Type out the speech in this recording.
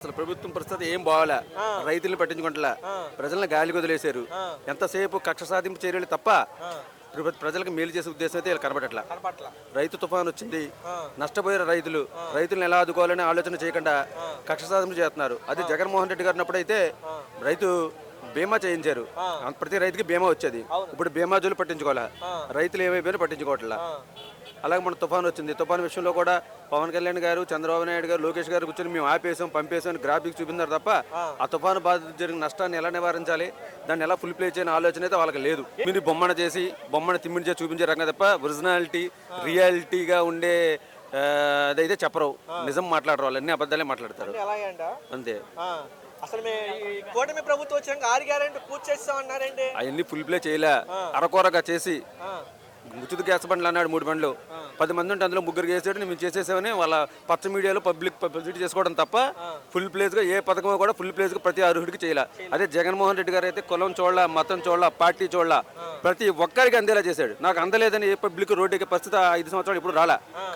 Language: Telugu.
అసలు ప్రభుత్వం పరిస్థితి ఏం బాగాలే రైతుల్ని పట్టించుకుంటలే ప్రజలను గాలి వదిలేశారు ఎంతసేపు కక్ష సాధింపు చర్యలు తప్ప ప్ర- ప్రజలకు మేలు చేసే ఉద్దేశం అయితే వీళ్ళు కనబడట్లా రైతు తుఫాన్ వచ్చింది. నష్టపోయారు రైతులు. రైతులను ఎలా ఆదుకోవాలని ఆలోచన చేయకుండా కక్ష సాధన చేస్తున్నారు. అది జగన్మోహన్ రెడ్డి గారు ఉన్నప్పుడు అయితే రైతు బీమా చేయించారు. ప్రతి రైతుకి బీమా వచ్చేది. ఇప్పుడు బీమా జోలు పట్టించుకోవాలా? రైతులు ఏమైపోయినా పట్టించుకోవట్లా? అలాగే మన తుఫాన్ వచ్చింది. తుఫాన్ విషయంలో కూడా పవన్ కళ్యాణ్ గారు చంద్రబాబు నాయుడు గారు లోకేష్ గారు కూర్చొని మేము ఆపేసాం పంపేసాం గ్రాఫిక్స్ చూపించారు తప్ప ఆ. తుఫాను బాధ జరిగిన నష్టాన్ని ఎలా నివారించాలి? దాన్ని ఎలా ఫుల్ ప్లే చేయని ఆలోచన అయితే వాళ్ళకి లేదు. మీరు బొమ్మను చేసి బొమ్మను తిమ్మిడి చేసి చూపించే రంగం తప్ప ఒరిజినాలిటీ రియాలిటీగా ఉండే అదైతే చెప్పరు. నిజం మాట్లాడరు వాళ్ళు. అన్ని అబద్ధాలే మాట్లాడతారు. అంతే. అసలు కూటమి ప్రభుత్వం వచ్చాక ఆరు గ్యారెంటీ పూర్తి చేస్తామన్నారండి అవన్నీ ఫుల్ ప్లే చేయలే. అరకొరగా చేసి ఉచిత గ్యాస్ బండ్లు అన్నాడు మూడు బండ్లు. పది మంది ఉంటే అందులో ముగ్గురు చేసాడు మేము చేసేసామని వాళ్ళ పచ్చ మీడియాలో పబ్లిక్ పబ్లిసిటీ చేసుకోవడం తప్ప ఫుల్ ప్లేస్గా ఏ పథకం కూడా ఫుల్ ప్లేస్గా ప్రతి అర్హుడికి చేయాల. అదే జగన్మోహన్ రెడ్డి గారు అయితే కులం చూడాల మతం చూడాల పార్టీ చూడాల ప్రతి ఒక్కరికి అందేలా చేశాడు. నాకు అందలేదని ఏ పబ్లిక్ రోడ్డు ఎక్కే పరిస్థితి ఐదు సంవత్సరాలు ఇప్పుడు రాలా.